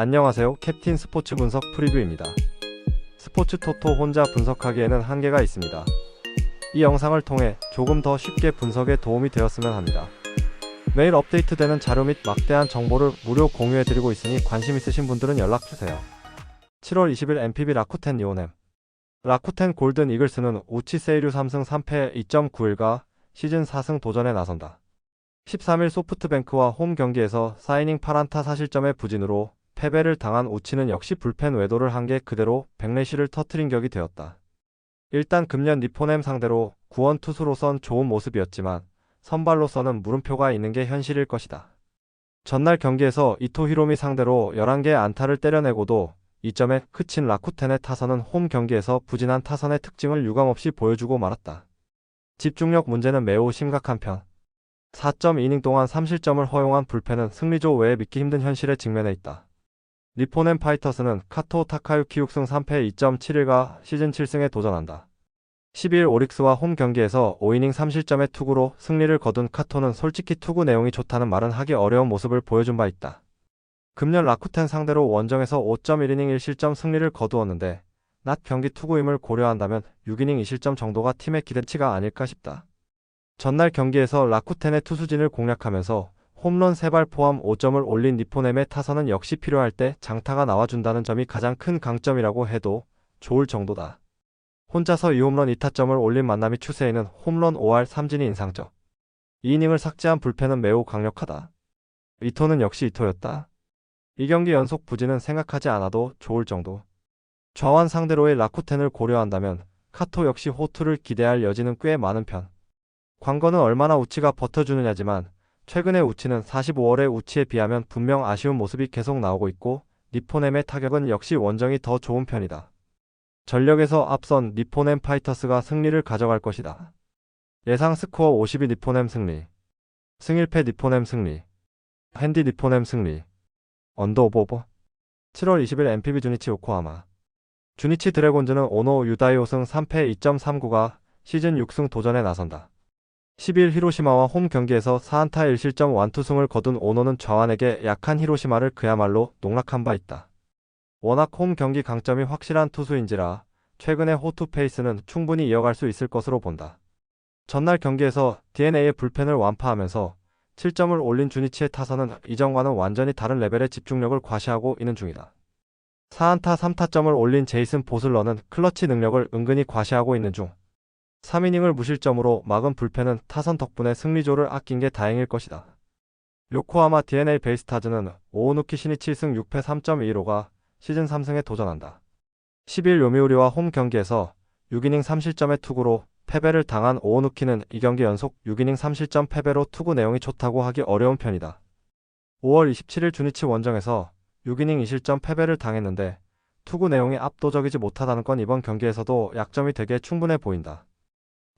안녕하세요. 캡틴 스포츠 분석 프리뷰입니다. 스포츠 토토 혼자 분석하기에는 한계가 있습니다. 이 영상을 통해 조금 더 쉽게 분석에 도움이 되었으면 합니다. 매일 업데이트되는 자료 및 막대한 정보를 무료 공유해드리고 있으니 관심 있으신 분들은 연락주세요. 7월 20일 MPB 라쿠텐 리오넴 라쿠텐 골든 이글스는 우치 세이류 3승 3패 2.91가 시즌 4승 도전에 나선다. 13일 소프트뱅크와 홈 경기에서 사이닝 8안타 사실점의 부진으로 패배를 당한 우치는 역시 불펜 외도를 한 게 그대로 백레시를 터트린 격이 되었다. 일단 금년 니포넴 상대로 구원 투수로선 좋은 모습이었지만 선발로서는 물음표가 있는 게 현실일 것이다. 전날 경기에서 이토 히로미 상대로 11개의 안타를 때려내고도 2점에 그친 라쿠텐의 타선은 홈 경기에서 부진한 타선의 특징을 유감없이 보여주고 말았다. 집중력 문제는 매우 심각한 편. 4.2이닝 동안 3실점을 허용한 불펜은 승리조 외에 믿기 힘든 현실에 직면해 있다. 리포넨 파이터스는 카토 타카유키 6승 3패 2.71가 시즌 7승에 도전한다. 12일 오릭스와 홈 경기에서 5이닝 3실점의 투구로 승리를 거둔 카토는 솔직히 투구 내용이 좋다는 말은 하기 어려운 모습을 보여준 바 있다. 금년 라쿠텐 상대로 원정에서 5.1이닝 1실점 승리를 거두었는데 낮 경기 투구임을 고려한다면 6이닝 2실점 정도가 팀의 기대치가 아닐까 싶다. 전날 경기에서 라쿠텐의 투수진을 공략하면서 홈런 3발 포함 5점을 올린 니포넴의 타선은 역시 필요할 때 장타가 나와준다는 점이 가장 큰 강점이라고 해도 좋을 정도다. 혼자서 2홈런 2타점을 올린 만남이 추세에는 홈런 5할 3진이 인상적. 2이닝을 삭제한 불펜은 매우 강력하다. 이토는 역시 이토였다. 이 경기 연속 부진은 생각하지 않아도 좋을 정도. 좌완 상대로의 라쿠텐을 고려한다면 카토 역시 호투를 기대할 여지는 꽤 많은 편. 관건은 얼마나 우치가 버텨주느냐지만 최근의 우치는 45월의 우치에 비하면 분명 아쉬운 모습이 계속 나오고 있고 니포넴의 타격은 역시 원정이 더 좋은 편이다. 전력에서 앞선 니포넴 파이터스가 승리를 가져갈 것이다. 예상 스코어 52 니포넴 승리. 승일패 니포넴 승리. 핸디 니포넴 승리. 언더 오버 오버. 7월 20일 MPB 주니치 요코하마. 주니치 드래곤즈는 오노 유다이 5승 3패 2.39가 시즌 6승 도전에 나선다. 10일 히로시마와 홈 경기에서 4안타 1실점 완투승을 거둔 오노는 좌완에게 약한 히로시마를 그야말로 농락한 바 있다. 워낙 홈 경기 강점이 확실한 투수인지라 최근의 호투 페이스는 충분히 이어갈 수 있을 것으로 본다. 전날 경기에서 DNA의 불펜을 완파하면서 7점을 올린 주니치의 타선은 이전과는 완전히 다른 레벨의 집중력을 과시하고 있는 중이다. 4안타 3타점을 올린 제이슨 보슬러는 클러치 능력을 은근히 과시하고 있는 중. 3이닝을 무실점으로 막은 불펜은 타선 덕분에 승리조를 아낀 게 다행일 것이다. 요코하마 DNA 베이스타즈는 오오누키 시니치 7승 6패 3.15가 시즌 3승에 도전한다. 10일 요미우리와 홈 경기에서 6이닝 3실점의 투구로 패배를 당한 오오누키는 이 경기 연속 6이닝 3실점 패배로 투구 내용이 좋다고 하기 어려운 편이다. 5월 27일 주니치 원정에서 6이닝 2실점 패배를 당했는데 투구 내용이 압도적이지 못하다는 건 이번 경기에서도 약점이 되게 충분해 보인다.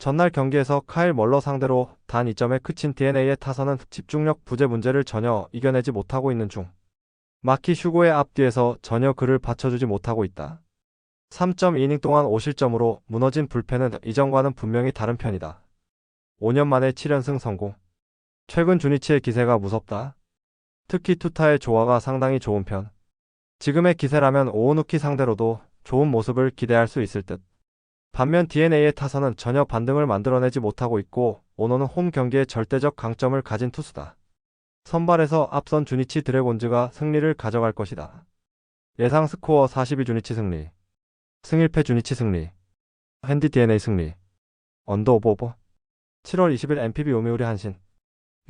전날 경기에서 카일 멀러 상대로 단 2점에 그친 DNA의 타선은 집중력 부재 문제를 전혀 이겨내지 못하고 있는 중. 마키 슈고의 앞뒤에서 전혀 그를 받쳐주지 못하고 있다. 3.2이닝 동안 5실점으로 무너진 불펜은 이전과는 분명히 다른 편이다. 5년 만에 7연승 성공. 최근 주니치의 기세가 무섭다. 특히 투타의 조화가 상당히 좋은 편. 지금의 기세라면 오오누키 상대로도 좋은 모습을 기대할 수 있을 듯. 반면 DNA의 타선은 전혀 반등을 만들어내지 못하고 있고 오노는 홈 경기에 절대적 강점을 가진 투수다. 선발에서 앞선 주니치 드래곤즈가 승리를 가져갈 것이다. 예상 스코어 42 주니치 승리. 승일패 주니치 승리. 핸디 DNA 승리. 언더 오버 오버. 7월 20일 MPB 요미우리 한신.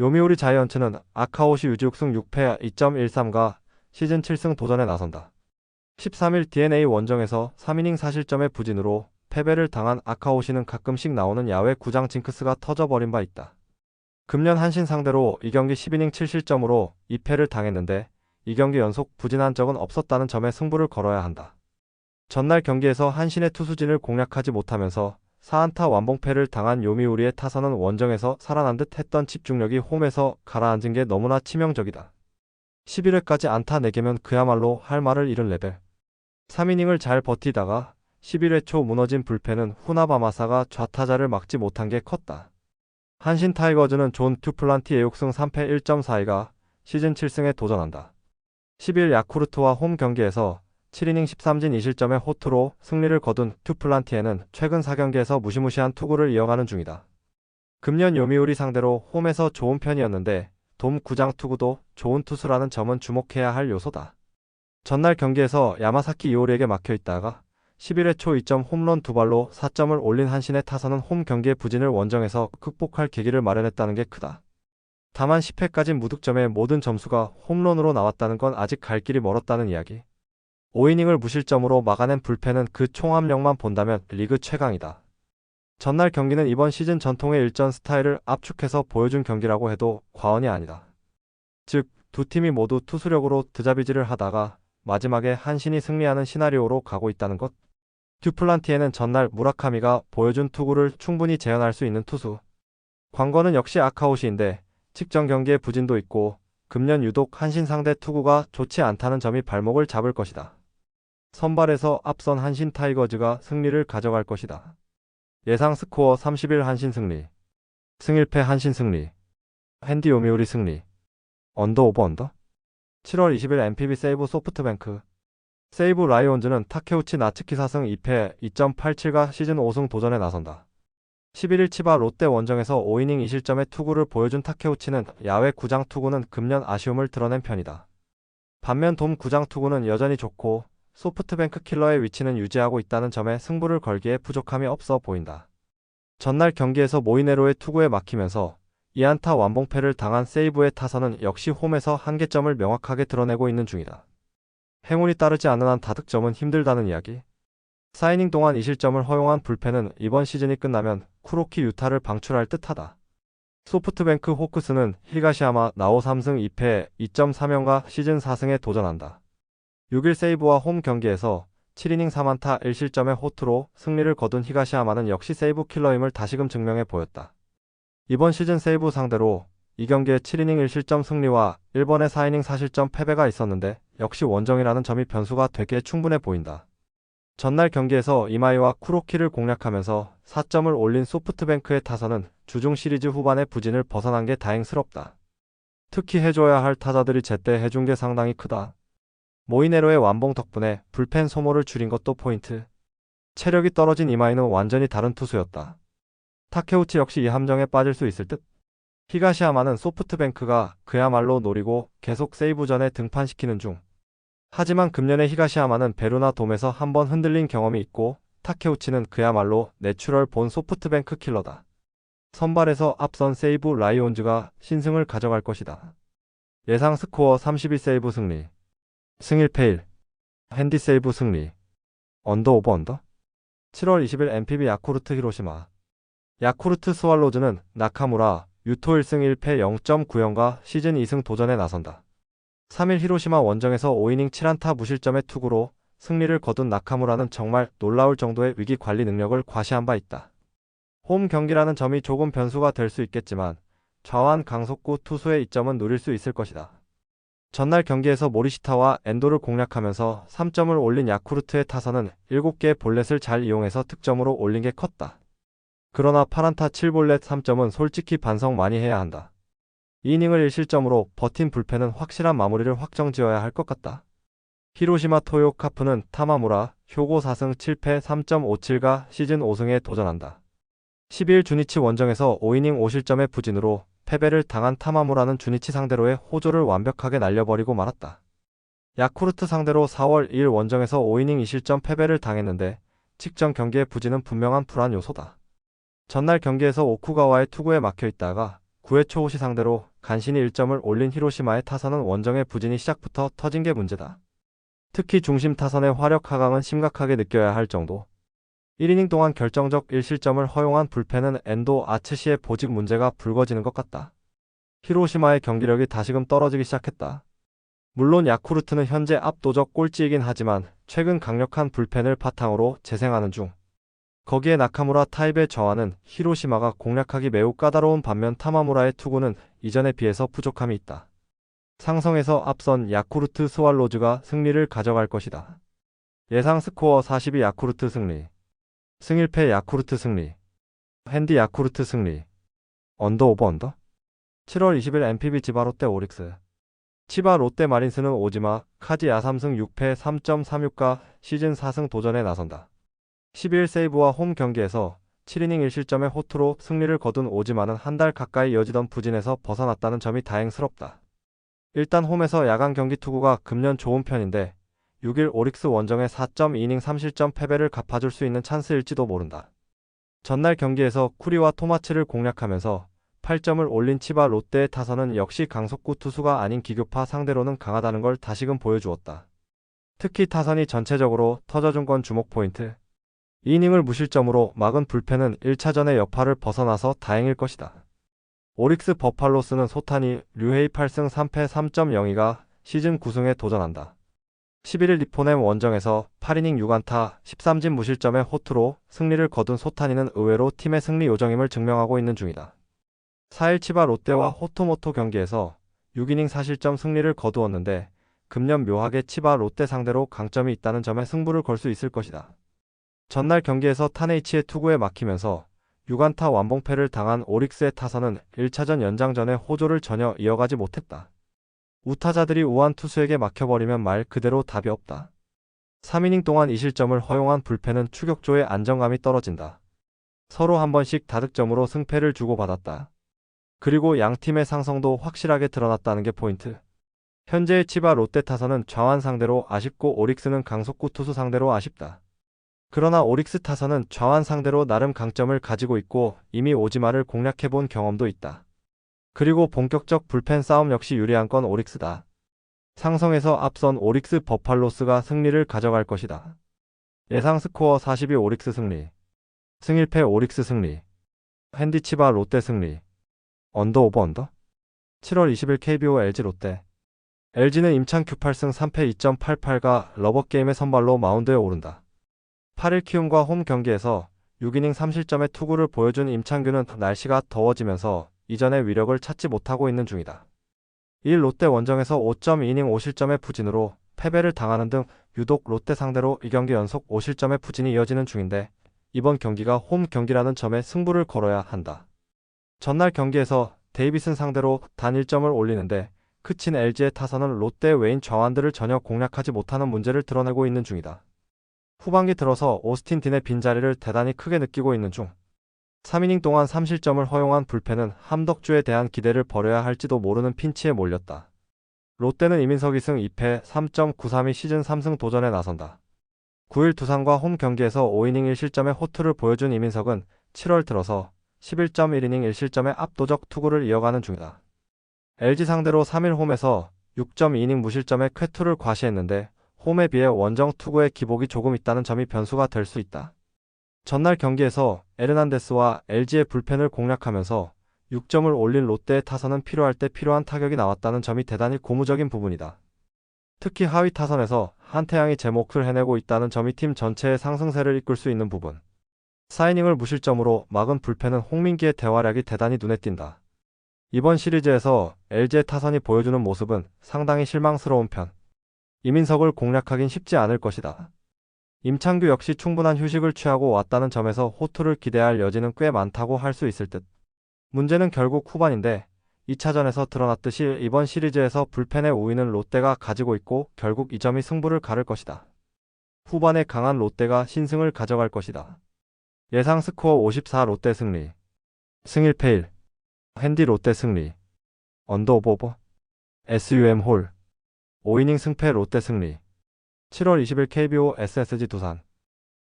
요미우리 자이언츠는 아카오시 유지욱승 6패 2.13가 시즌 7승 도전에 나선다. 13일 DNA 원정에서 3이닝 4실점의 부진으로 패배를 당한 아카오시는 가끔씩 나오는 야외 구장 징크스가 터져버린 바 있다. 금년 한신 상대로 이 경기 10이닝 7실점으로 2패를 당했는데 이 경기 연속 부진한 적은 없었다는 점에 승부를 걸어야 한다. 전날 경기에서 한신의 투수진을 공략하지 못하면서 4안타 완봉패를 당한 요미우리의 타선은 원정에서 살아난 듯 했던 집중력이 홈에서 가라앉은 게 너무나 치명적이다. 11회까지 안타 4개면 그야말로 할 말을 잃은 레벨. 3이닝을 잘 버티다가 11회 초 무너진 불펜은 후나바마사가 좌타자를 막지 못한 게 컸다. 한신 타이거즈는 존 튜플란티 애육승 3패 1.42가 시즌 7승에 도전한다. 10일 야쿠르트와 홈 경기에서 7이닝 13진 2실점의 호투로 승리를 거둔 튜플란티에는 최근 4경기에서 무시무시한 투구를 이어가는 중이다. 금년 요미우리 상대로 홈에서 좋은 편이었는데 돔 구장 투구도 좋은 투수라는 점은 주목해야 할 요소다. 전날 경기에서 야마사키 이오리에게 막혀 있다가 11회 초 2점 홈런 두 발로 4점을 올린 한신의 타선은 홈 경기의 부진을 원정에서 극복할 계기를 마련했다는 게 크다. 다만 10회까지 무득점의 모든 점수가 홈런으로 나왔다는 건 아직 갈 길이 멀었다는 이야기. 5이닝을 무실점으로 막아낸 불펜은 그 총합력만 본다면 리그 최강이다. 전날 경기는 이번 시즌 전통의 일전 스타일을 압축해서 보여준 경기라고 해도 과언이 아니다. 즉, 두 팀이 모두 투수력으로 드자비지를 하다가 마지막에 한신이 승리하는 시나리오로 가고 있다는 것. 듀플란티에는 전날 무라카미가 보여준 투구를 충분히 재현할 수 있는 투수. 광거는 역시 아카오시인데 직전 경기에 부진도 있고 금년 유독 한신 상대 투구가 좋지 않다는 점이 발목을 잡을 것이다. 선발에서 앞선 한신 타이거즈가 승리를 가져갈 것이다. 예상 스코어 31 한신 승리. 승일패 한신 승리. 핸디 요미우리 승리. 언더 오버 언더? 7월 20일 NPB 세이브 소프트뱅크. 세이브 라이온즈는 타케우치 나츠키 4승 2패 2.87가 시즌 5승 도전에 나선다. 11일 치바 롯데 원정에서 5이닝 2실점의 투구를 보여준 타케우치는 야외 구장 투구는 금년 아쉬움을 드러낸 편이다. 반면 돔 구장 투구는 여전히 좋고 소프트뱅크 킬러의 위치는 유지하고 있다는 점에 승부를 걸기에 부족함이 없어 보인다. 전날 경기에서 모이네로의 투구에 막히면서 2안타 완봉패를 당한 세이브의 타선은 역시 홈에서 한계점을 명확하게 드러내고 있는 중이다. 행운이 따르지 않는 한 다득점은 힘들다는 이야기. 사이닝 동안 2실점을 허용한 불펜은 이번 시즌이 끝나면 쿠로키 유타를 방출할 듯하다. 소프트뱅크 호크스는 히가시야마 나오 3승 2패 2.3연가 시즌 4승에 도전한다. 6일 세이브와 홈 경기에서 7이닝 3안타 1실점의 호투로 승리를 거둔 히가시야마는 역시 세이브 킬러임을 다시금 증명해 보였다. 이번 시즌 세이브 상대로 이 경기에 7이닝 1실점 승리와 1번의 4이닝 4실점 패배가 있었는데 역시 원정이라는 점이 변수가 되기에 충분해 보인다. 전날 경기에서 이마이와 쿠로키를 공략하면서 4점을 올린 소프트뱅크의 타선은 주중 시리즈 후반의 부진을 벗어난 게 다행스럽다. 특히 해줘야 할 타자들이 제때 해준 게 상당히 크다. 모이네로의 완봉 덕분에 불펜 소모를 줄인 것도 포인트. 체력이 떨어진 이마이는 완전히 다른 투수였다. 타케우치 역시 이 함정에 빠질 수 있을 듯. 히가시야마는 소프트뱅크가 그야말로 노리고 계속 세이브전에 등판시키는 중. 하지만 금년에 히가시야마는 베루나 돔에서 한번 흔들린 경험이 있고 타케우치는 그야말로 내추럴 본 소프트뱅크 킬러다. 선발에서 앞선 세이브 라이온즈가 신승을 가져갈 것이다. 예상 스코어 32세이브 승리. 승일패 1. 핸디 세이브 승리. 언더 오버 언더? 7월 20일 NPB 야쿠르트 히로시마. 야쿠르트 스왈로즈는 나카무라, 유토 1승 1패 0.9연가 시즌 2승 도전에 나선다. 3일 히로시마 원정에서 5이닝 7안타 무실점의 투구로 승리를 거둔 나카무라는 정말 놀라울 정도의 위기 관리 능력을 과시한 바 있다. 홈 경기라는 점이 조금 변수가 될 수 있겠지만 좌완 강속구 투수의 이점은 누릴 수 있을 것이다. 전날 경기에서 모리시타와 엔도를 공략하면서 3점을 올린 야쿠르트의 타선은 7개의 볼넷을 잘 이용해서 득점으로 올린 게 컸다. 그러나 8안타 7볼넷 3점은 솔직히 반성 많이 해야 한다. 2이닝을 1실점으로 버틴 불펜은 확실한 마무리를 확정 지어야 할 것 같다. 히로시마 토요 카프는 타마무라, 효고 4승 7패 3.57가 시즌 5승에 도전한다. 12일 주니치 원정에서 5이닝 5실점의 부진으로 패배를 당한 타마무라는 주니치 상대로의 호조를 완벽하게 날려버리고 말았다. 야쿠르트 상대로 4월 2일 원정에서 5이닝 2실점 패배를 당했는데 직전 경기의 부진은 분명한 불안 요소다. 전날 경기에서 오쿠가와의 투구에 막혀 있다가 9회 초 호시 상대로 간신히 1점을 올린 히로시마의 타선은 원정의 부진이 시작부터 터진 게 문제다. 특히 중심 타선의 화력 하강은 심각하게 느껴야 할 정도. 1이닝 동안 결정적 1실점을 허용한 불펜은 엔도 아츠시의 보직 문제가 불거지는 것 같다. 히로시마의 경기력이 다시금 떨어지기 시작했다. 물론 야쿠르트는 현재 압도적 꼴찌이긴 하지만 최근 강력한 불펜을 바탕으로 재생하는 중. 거기에 나카무라 타입의 저하는 히로시마가 공략하기 매우 까다로운 반면 타마무라의 투구는 이전에 비해서 부족함이 있다. 상성에서 앞선 야쿠르트 스왈로즈가 승리를 가져갈 것이다. 예상 스코어 42 야쿠르트 승리. 승일패 야쿠르트 승리. 핸디 야쿠르트 승리. 언더 오버 언더? 7월 20일 NPB 지바 롯데 오릭스. 치바 롯데 마린스는 오지마, 카지야 3승 6패 3.36가 시즌 4승 도전에 나선다. 11 세이브와 홈 경기에서 7이닝 1실점의 호투로 승리를 거둔 오지만은 한 달 가까이 이어지던 부진에서 벗어났다는 점이 다행스럽다. 일단 홈에서 야간 경기 투구가 금년 좋은 편인데 6일 오릭스 원정의 4.2이닝 3실점 패배를 갚아줄 수 있는 찬스일지도 모른다. 전날 경기에서 쿠리와 토마츠를 공략하면서 8점을 올린 치바 롯데의 타선은 역시 강속구 투수가 아닌 기교파 상대로는 강하다는 걸 다시금 보여주었다. 특히 타선이 전체적으로 터져준 건 주목 포인트. 2이닝을 무실점으로 막은 불펜은 1차전의 여파를 벗어나서 다행일 것이다. 오릭스 버팔로스는 소탄이 류헤이 8승 3패 3.02가 시즌 9승에 도전한다. 11일 리포넴 원정에서 8이닝 6안타 13진 무실점의 호투로 승리를 거둔 소탄이는 의외로 팀의 승리 요정임을 증명하고 있는 중이다. 4일 치바 롯데와 호토모토 경기에서 6이닝 4실점 승리를 거두었는데 금년 묘하게 치바 롯데 상대로 강점이 있다는 점에 승부를 걸 수 있을 것이다. 전날 경기에서 타네이치의 투구에 막히면서 6안타 완봉패를 당한 오릭스의 타선은 1차전 연장전에 호조를 전혀 이어가지 못했다. 우타자들이 우한 투수에게 막혀버리면 말 그대로 답이 없다. 3이닝 동안 2실점을 허용한 불펜은 추격조의 안정감이 떨어진다. 서로 한 번씩 다득점으로 승패를 주고받았다. 그리고 양 팀의 상성도 확실하게 드러났다는 게 포인트. 현재의 치바 롯데 타선은 좌완 상대로 아쉽고 오릭스는 강속구 투수 상대로 아쉽다. 그러나 오릭스 타선은 좌완 상대로 나름 강점을 가지고 있고 이미 오지마를 공략해본 경험도 있다. 그리고 본격적 불펜 싸움 역시 유리한 건 오릭스다. 상성에서 앞선 오릭스 버팔로스가 승리를 가져갈 것이다. 예상 스코어 42 오릭스 승리. 승1패 오릭스 승리. 핸디치바 롯데 승리. 언더 오버 언더? 7월 20일 KBO LG 롯데. LG는 임창 큐 8승 3패 2.88가 러버게임의 선발로 마운드에 오른다. 8일 키움과 홈 경기에서 6이닝 3실점의 투구를 보여준 임창규는 날씨가 더워지면서 이전의 위력을 찾지 못하고 있는 중이다. 1 롯데 원정에서 5.2이닝 5실점의 부진으로 패배를 당하는 등 유독 롯데 상대로 2경기 연속 5실점의 부진이 이어지는 중인데 이번 경기가 홈 경기라는 점에 승부를 걸어야 한다. 전날 경기에서 데이비슨 상대로 단 1점을 올리는데 크친 LG의 타선은 롯데 외인 좌완들을 전혀 공략하지 못하는 문제를 드러내고 있는 중이다. 후반기 들어서 오스틴 딘의 빈자리를 대단히 크게 느끼고 있는 중 3이닝 동안 3실점을 허용한 불펜은 함덕주에 대한 기대를 버려야 할지도 모르는 핀치에 몰렸다. 롯데는 이민석 2승 2패 3.93이 시즌 3승 도전에 나선다. 9일 두산과 홈 경기에서 5이닝 1실점의 호투를 보여준 이민석은 7월 들어서 11.1이닝 1실점의 압도적 투구를 이어가는 중이다. LG 상대로 3일 홈에서 6.2이닝 무실점의 쾌투를 과시했는데 홈에 비해 원정 투구의 기복이 조금 있다는 점이 변수가 될 수 있다. 전날 경기에서 에르난데스와 LG의 불펜을 공략하면서 6점을 올린 롯데의 타선은 필요할 때 필요한 타격이 나왔다는 점이 대단히 고무적인 부분이다. 특히 하위 타선에서 한태양이 제 몫을 해내고 있다는 점이 팀 전체의 상승세를 이끌 수 있는 부분. 사이닝을 무실점으로 막은 불펜은 홍민기의 대활약이 대단히 눈에 띈다. 이번 시리즈에서 LG의 타선이 보여주는 모습은 상당히 실망스러운 편. 이민석을 공략하긴 쉽지 않을 것이다. 임창규 역시 충분한 휴식을 취하고 왔다는 점에서 호투를 기대할 여지는 꽤 많다고 할 수 있을 듯. 문제는 결국 후반인데 2차전에서 드러났듯이 이번 시리즈에서 불펜의 우위는 롯데가 가지고 있고 결국 이 점이 승부를 가를 것이다. 후반에 강한 롯데가 신승을 가져갈 것이다. 예상 스코어 54 롯데 승리. 승 1패 1. 핸디 롯데 승리. 언더 오버. SUM 홀. 5이닝 승패 롯데 승리. 7월 20일 KBO SSG 두산.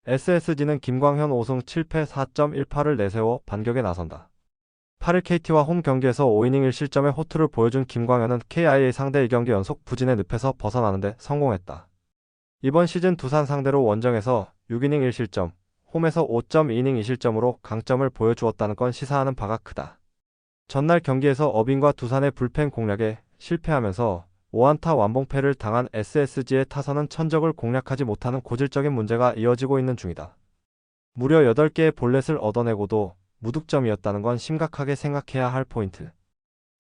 SSG는 김광현 5승 7패 4.18을 내세워 반격에 나선다. 8일 KT와 홈 경기에서 5이닝 1실점의 호투를 보여준 김광현은 KIA 상대 2경기 연속 부진의 늪에서 벗어나는데 성공했다. 이번 시즌 두산 상대로 원정에서 6이닝 1실점, 홈에서 5.2이닝 2실점으로 강점을 보여주었다는 건 시사하는 바가 크다. 전날 경기에서 어빈과 두산의 불펜 공략에 실패하면서 5안타 완봉패를 당한 SSG의 타선은 천적을 공략하지 못하는 고질적인 문제가 이어지고 있는 중이다. 무려 8개의 볼넷을 얻어내고도 무득점이었다는 건 심각하게 생각해야 할 포인트.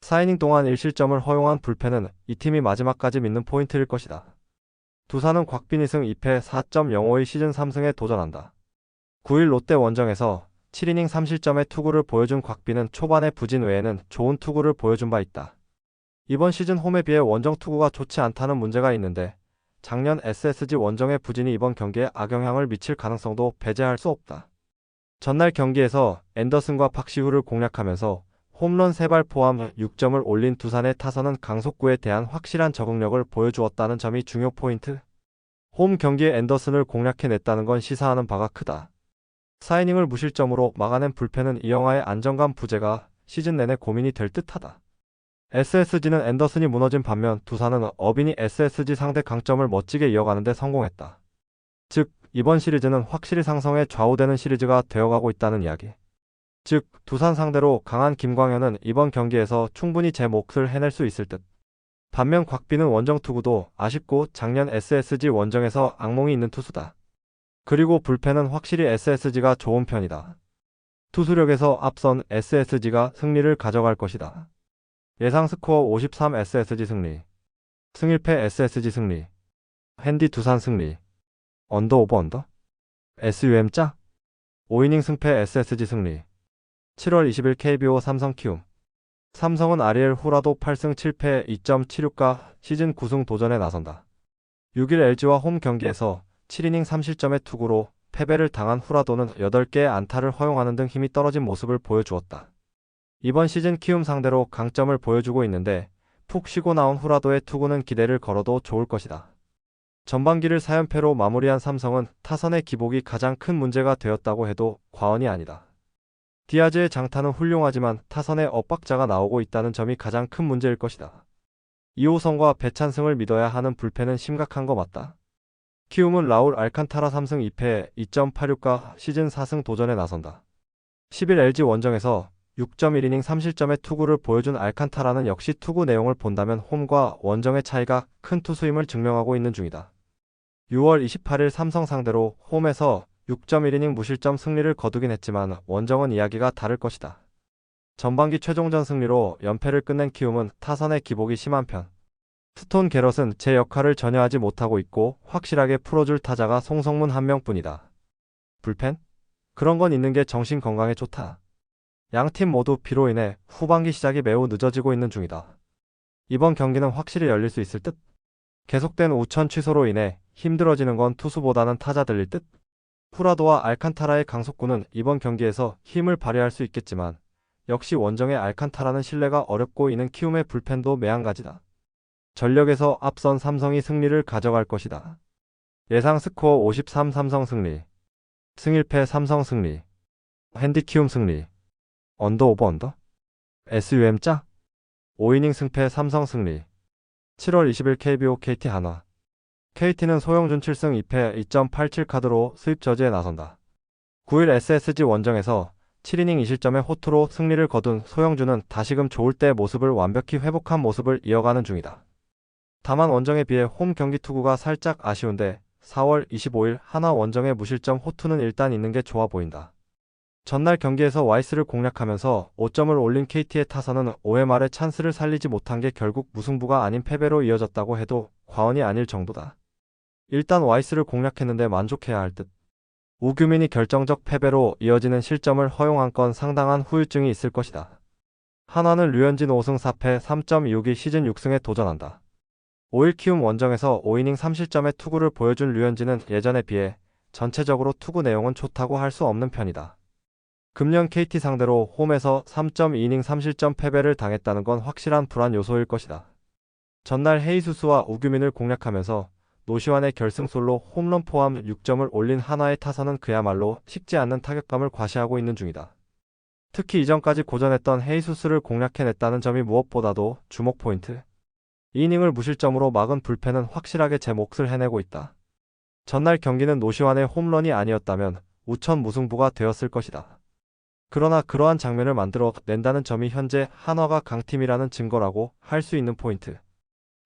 4이닝 동안 1실점을 허용한 불펜은 이 팀이 마지막까지 믿는 포인트일 것이다. 두산은 곽빈 2승 2패 4.05의 시즌 3승에 도전한다. 9일 롯데 원정에서 7이닝 3실점의 투구를 보여준 곽빈은 초반의 부진 외에는 좋은 투구를 보여준 바 있다. 이번 시즌 홈에 비해 원정 투구가 좋지 않다는 문제가 있는데 작년 SSG 원정의 부진이 이번 경기에 악영향을 미칠 가능성도 배제할 수 없다. 전날 경기에서 앤더슨과 박시후를 공략하면서 홈런 3발 포함 6점을 올린 두산의 타선은 강속구에 대한 확실한 적응력을 보여주었다는 점이 중요 포인트. 홈 경기에 앤더슨을 공략해냈다는 건 시사하는 바가 크다. 4이닝을 무실점으로 막아낸 불펜은 이영하의 안정감 부재가 시즌 내내 고민이 될 듯하다. SSG는 앤더슨이 무너진 반면 두산은 어빈이 SSG 상대 강점을 멋지게 이어가는데 성공했다. 즉, 이번 시리즈는 확실히 상성에 좌우되는 시리즈가 되어가고 있다는 이야기. 즉, 두산 상대로 강한 김광현은 이번 경기에서 충분히 제 몫을 해낼 수 있을 듯. 반면 곽비는 원정 투구도 아쉽고 작년 SSG 원정에서 악몽이 있는 투수다. 그리고 불펜은 확실히 SSG가 좋은 편이다. 투수력에서 앞선 SSG가 승리를 가져갈 것이다. 예상 스코어 53 SSG 승리. 승일패 SSG 승리. 핸디 두산 승리. 언더 오버 언더? SUM 짜? 5이닝 승패 SSG 승리. 7월 20일 KBO 삼성 키움. 삼성은 아리엘 후라도 8승 7패 2.76가 시즌 9승 도전에 나선다. 6일 LG와 홈 경기에서 7이닝 3실점의 투구로 패배를 당한 후라도는 8개의 안타를 허용하는 등 힘이 떨어진 모습을 보여주었다. 이번 시즌 키움 상대로 강점을 보여주고 있는데 푹 쉬고 나온 후라도의 투구는 기대를 걸어도 좋을 것이다. 전반기를 4연패로 마무리한 삼성은 타선의 기복이 가장 큰 문제가 되었다고 해도 과언이 아니다. 디아즈의 장타는 훌륭하지만 타선에 엇박자가 나오고 있다는 점이 가장 큰 문제일 것이다. 이호성과 배찬승을 믿어야 하는 불펜은 심각한 거 맞다. 키움은 라울 알칸타라 3승 2패 2.86가 시즌 4승 도전에 나선다. 10일 LG 원정에서 6.1이닝 3실점의 투구를 보여준 알칸타라는 역시 투구 내용을 본다면 홈과 원정의 차이가 큰 투수임을 증명하고 있는 중이다. 6월 28일 삼성 상대로 홈에서 6.1이닝 무실점 승리를 거두긴 했지만 원정은 이야기가 다를 것이다. 전반기 최종전 승리로 연패를 끝낸 키움은 타선의 기복이 심한 편. 스톤 게럿은 제 역할을 전혀 하지 못하고 있고 확실하게 풀어줄 타자가 송성문 한 명뿐이다. 불펜? 그런 건 있는 게 정신 건강에 좋다. 양팀 모두 비로 인해 후반기 시작이 매우 늦어지고 있는 중이다. 이번 경기는 확실히 열릴 수 있을 듯. 계속된 우천 취소로 인해 힘들어지는 건 투수보다는 타자들일 듯. 후라도와 알칸타라의 강속구는 이번 경기에서 힘을 발휘할 수 있겠지만 역시 원정의 알칸타라는 신뢰가 어렵고 이는 키움의 불펜도 매한가지다. 전력에서 앞선 삼성이 승리를 가져갈 것이다. 예상 스코어 53 삼성 승리. 승일패 삼성 승리. 핸디 키움 승리. 언더 오버 언더? SUM 짜? 5이닝 승패 삼성 승리. 7월 20일 KBO KT 한화. KT는 소영준 7승 2패 2.87 카드로 수입 저지에 나선다. 9일 SSG 원정에서 7이닝 2실점의 호투로 승리를 거둔 소영준은 다시금 좋을 때 모습을 완벽히 회복한 모습을 이어가는 중이다. 다만 원정에 비해 홈 경기 투구가 살짝 아쉬운데 4월 25일 하나 원정의 무실점 호투는 일단 있는 게 좋아 보인다. 전날 경기에서 와이스를 공략하면서 5점을 올린 KT의 타선은 5회 말에 찬스를 살리지 못한 게 결국 무승부가 아닌 패배로 이어졌다고 해도 과언이 아닐 정도다. 일단 와이스를 공략했는데 만족해야 할 듯. 우규민이 결정적 패배로 이어지는 실점을 허용한 건 상당한 후유증이 있을 것이다. 한화는 류현진 5승 4패 3.26이 시즌 6승에 도전한다. 5일 키움 원정에서 5이닝 3실점의 투구를 보여준 류현진은 예전에 비해 전체적으로 투구 내용은 좋다고 할 수 없는 편이다. 금년 KT 상대로 홈에서 3.2이닝 3실점 패배를 당했다는 건 확실한 불안 요소일 것이다. 전날 헤이수스와 우규민을 공략하면서 노시환의 결승솔로 홈런 포함 6점을 올린 하나의 타선은 그야말로 식지 않는 타격감을 과시하고 있는 중이다. 특히 이전까지 고전했던 헤이수스를 공략해냈다는 점이 무엇보다도 주목 포인트. 이닝을 무실점으로 막은 불펜은 확실하게 제 몫을 해내고 있다. 전날 경기는 노시환의 홈런이 아니었다면 우천 무승부가 되었을 것이다. 그러나 그러한 장면을 만들어 낸다는 점이 현재 한화가 강팀이라는 증거라고 할 수 있는 포인트.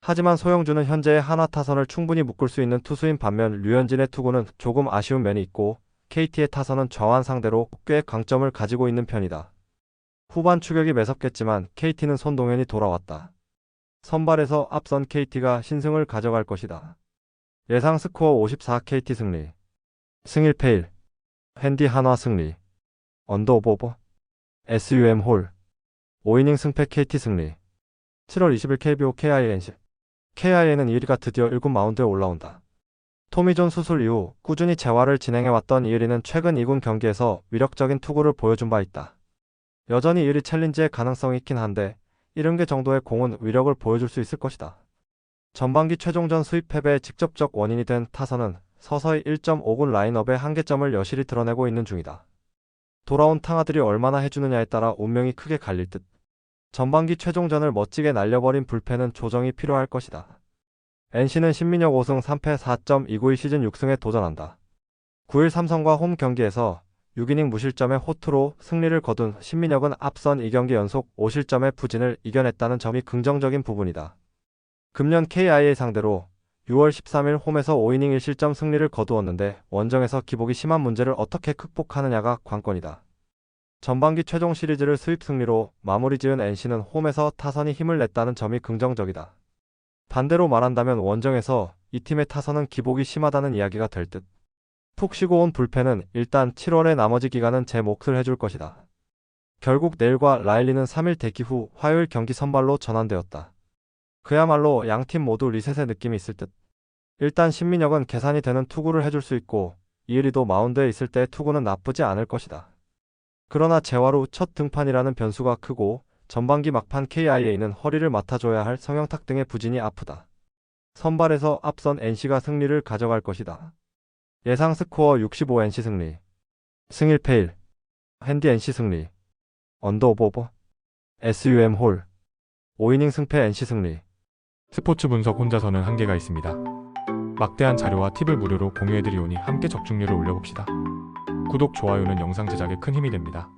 하지만 소영준은 현재의 한화 타선을 충분히 묶을 수 있는 투수인 반면 류현진의 투구는 조금 아쉬운 면이 있고 KT의 타선은 저한 상대로 꽤 강점을 가지고 있는 편이다. 후반 추격이 매섭겠지만 KT는 손동현이 돌아왔다. 선발에서 앞선 KT가 신승을 가져갈 것이다. 예상 스코어 54 KT 승리. 승일패 1. 핸디 한화 승리. 언더 오버 오버. SUM 홀. 5이닝 승패 KT 승리. 7월 20일 KBO KINC. KIA는 이의리가 드디어 1군 마운드에 올라온다. 토미존 수술 이후 꾸준히 재활을 진행해왔던 이의리는 최근 2군 경기에서 위력적인 투구를 보여준 바 있다. 여전히 이의리 챌린지의 가능성이 있긴 한데 70개 정도의 공은 위력을 보여줄 수 있을 것이다. 전반기 최종전 수입 패배의 직접적 원인이 된 타선은 서서히 1.5군 라인업의 한계점을 여실히 드러내고 있는 중이다. 돌아온 탕아들이 얼마나 해주느냐에 따라 운명이 크게 갈릴 듯. 전반기 최종전을 멋지게 날려버린 불펜은 조정이 필요할 것이다. NC는 신민혁 5승 3패 4.292 시즌 6승에 도전한다. 9일 삼성과 홈 경기에서 6이닝 무실점의 호투로 승리를 거둔 신민혁은 앞선 2경기 연속 5실점의 부진을 이겨냈다는 점이 긍정적인 부분이다. 금년 KIA 상대로 6월 13일 홈에서 5이닝 1실점 승리를 거두었는데 원정에서 기복이 심한 문제를 어떻게 극복하느냐가 관건이다. 전반기 최종 시리즈를 수입 승리로 마무리 지은 NC는 홈에서 타선이 힘을 냈다는 점이 긍정적이다. 반대로 말한다면 원정에서 이 팀의 타선은 기복이 심하다는 이야기가 될 듯. 푹 쉬고 온 불펜은 일단 7월의 나머지 기간은 제 몫을 해줄 것이다. 결국 내일과 라일리는 3일 대기 후 화요일 경기 선발로 전환되었다. 그야말로 양팀 모두 리셋의 느낌이 있을 듯. 일단 신민혁은 계산이 되는 투구를 해줄 수 있고 이의리도 마운드에 있을 때 투구는 나쁘지 않을 것이다. 그러나 재활 후첫 등판이라는 변수가 크고 전반기 막판 KIA는 허리를 맡아줘야 할 성형탁 등의 부진이 아프다. 선발에서 앞선 NC가 승리를 가져갈 것이다. 예상 스코어 65 NC 승리. 승일 페일. 핸디 NC 승리. 언더 오버 오버. SUM 홀. 5이닝 승패 NC 승리. 스포츠 분석 혼자서는 한계가 있습니다. 막대한 자료와 팁을 무료로 공유해드리오니 함께 적중률을 올려봅시다. 구독, 좋아요는 영상 제작에 큰 힘이 됩니다.